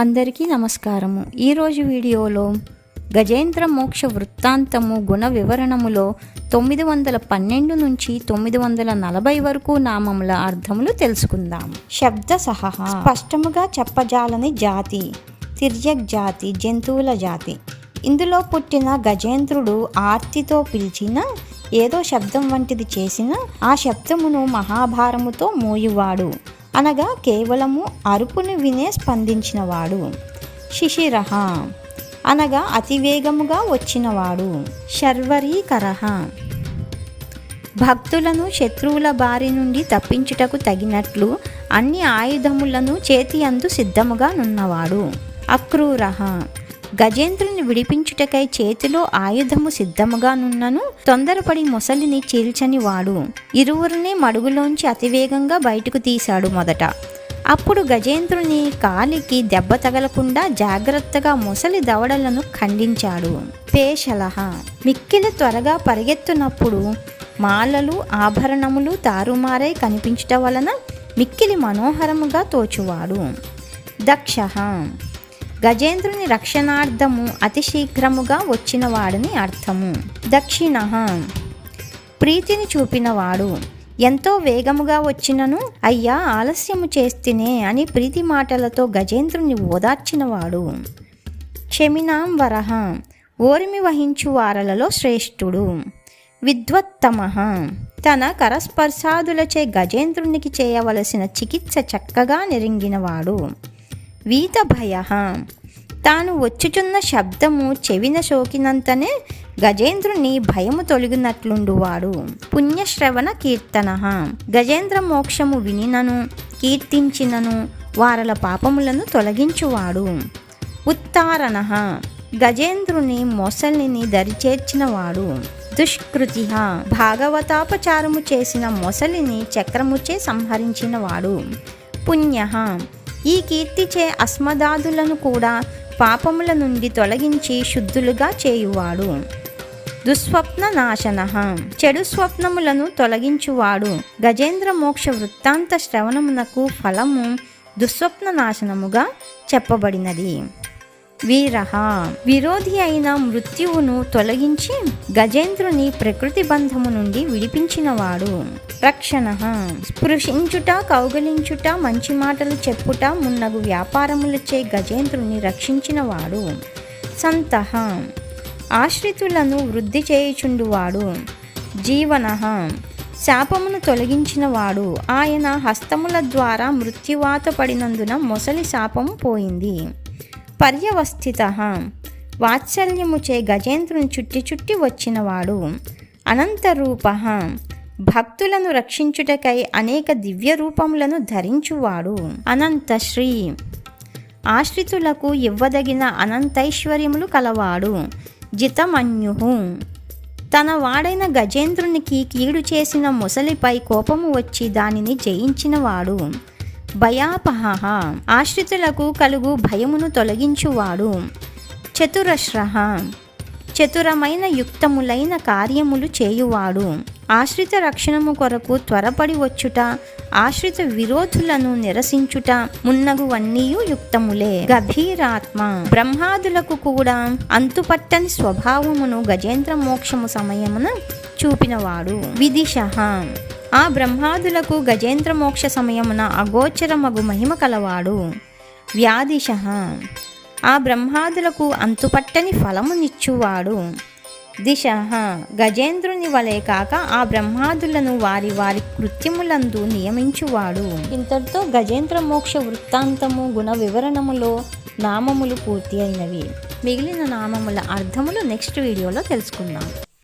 అందరికీ నమస్కారము. ఈరోజు వీడియోలో గజేంద్ర మోక్ష వృత్తాంతము గుణ వివరణములో తొమ్మిది వందల పన్నెండు నుంచి తొమ్మిది వందల నలభై వరకు నామముల అర్థములు తెలుసుకుందాం. శబ్ద సహ స్పష్టముగా చెప్పజాలని జాతి తిర్యక్ జాతి జంతువుల జాతి. ఇందులో పుట్టిన గజేంద్రుడు ఆర్తితో పిలిచిన ఏదో శబ్దం వంటిది చేసిన ఆ శబ్దమును మహాభారముతో మోయువాడు. అనగా కేవలము అరుపుని వినే స్పందించినవాడు. శిశిరహ. అనగా అతివేగముగా వచ్చినవాడు. శర్వరీకరహ. భక్తులను శత్రువుల బారి నుండి తప్పించుటకు తగినట్లు అన్ని ఆయుధములను చేతి అందు సిద్ధముగా నున్నవాడు. అక్రూరహ. గజేంద్రుని విడిపించుటకై చేతిలో ఆయుధము సిద్ధముగానున్నను తొందరపడి మొసలిని చీల్చని వాడు. ఇరువురిని మడుగులోంచి అతివేగంగా బయటకు తీశాడు మొదట. అప్పుడు గజేంద్రుని కాలికి దెబ్బ తగలకుండా జాగ్రత్తగా మొసలి దవడలను ఖండించాడు. పేషలహ. మిక్కిలి త్వరగా పరిగెత్తునప్పుడు మాలలు ఆభరణములు తారుమారై కనిపించట వలన మిక్కిలి మనోహరముగా తోచువాడు. దక్ష. గజేంద్రుని రక్షణార్థము అతి శీఘ్రముగా వచ్చినవాడని అర్థము. దక్షిణ ప్రీతిని చూపినవాడు ఎంతో వేగముగా వచ్చినను? అయ్యా ఆలస్యము చేస్తేనే అని ప్రీతి మాటలతో గజేంద్రుని ఓదార్చినవాడు. క్షమినాం వరహ ఓరిమి వహించు వారలలో శ్రేష్ఠుడు. విద్వత్తమ తన కరస్పర్శాదులచే గజేంద్రునికి చేయవలసిన చికిత్స చక్కగా నెరింగినవాడు. వీత భయ తాను వచ్చుచున్న శబ్దము చెవిన సోకినంతనే గజేంద్రుని భయము తొలగినట్లుండువాడు. పుణ్యశ్రవణ కీర్తన. గజేంద్ర మోక్షము వినినను కీర్తించినను వారల పాపములను తొలగించువాడు. ఉత్తారణ. గజేంద్రుని మొసలిని దరిచేర్చినవాడు. దుష్కృతి. భాగవతాపచారము చేసిన మొసలిని చక్రముచే సంహరించినవాడు. పుణ్య. ఈ కీర్తిచే అస్మదాదులను కూడా పాపముల నుండి తొలగించి శుద్ధులుగా చేయువాడు. దుస్వప్న నాశన. చెడు స్వప్నములను తొలగించువాడు. గజేంద్ర మోక్ష వృత్తాంత శ్రవణమునకు ఫలము దుస్వప్న నాశనముగా చెప్పబడినది. వీరహ. విరోధి అయిన మృత్యువును తొలగించి గజేంద్రుని ప్రకృతి బంధము నుండి విడిపించినవాడు. రక్షణ. స్పృశించుట కౌగలించుట మంచి మాటలు చెప్పుట మున్నగు వ్యాపారములచే గజేంద్రుని రక్షించినవాడు. సంత. ఆశ్రితులను వృద్ధి చేయుచుండువాడు. జీవన. శాపమును తొలగించినవాడు. ఆయన హస్తముల ద్వారా మృత్యువాత పడినందున మొసలి శాపము పోయింది. పర్యవస్థిత. వాత్సల్యముచే గజేంద్రుని చుట్టి చుట్టి వచ్చినవాడు అనంతరూప. భక్తులను రక్షించుటకై అనేక దివ్య రూపములను ధరించువాడు అనంత శ్రీ ఆశ్రితులకు ఇవ్వదగిన అనంతైశ్వర్యములు కలవాడు జితమన్యు తన వాడైన గజేంద్రునికి కీడు చేసిన ముసలిపై కోపము వచ్చి దానిని జయించినవాడు భయాపహ ఆశ్రితులకు కలుగు భయమును తొలగించువాడు. చతురశ్ర చతురమైన యుక్తములైన కార్యములు చేయువాడు. ఆశ్రిత రక్షణము కొరకు త్వరపడి వచ్చుట ఆశ్రిత విరోధులను నిరసించుట మున్నగువన్నీయు యుక్తములే. గభీరాత్మ. బ్రహ్మాదులకు కూడా అంతుపట్టని స్వభావమును గజేంద్ర మోక్షము సమయమున చూపినవాడు. విదిశ ఆ బ్రహ్మాదులకు గజేంద్ర మోక్ష సమయమున అగోచరమగు మహిమ కలవాడు. వ్యాధిశ. ఆ బ్రహ్మాదులకు అంతుపట్టని ఫలమునిచ్చువాడు. దిశ. గజేంద్రుని వలె కాక ఆ బ్రహ్మాదులను వారి వారి కృత్యములందు నియమించువాడు. ఇంతటితో గజేంద్ర మోక్ష వృత్తాంతము గుణ వివరణములో నామములు పూర్తి అయినవి. మిగిలిన నామముల అర్థములు నెక్స్ట్ వీడియోలో తెలుసుకుందాం.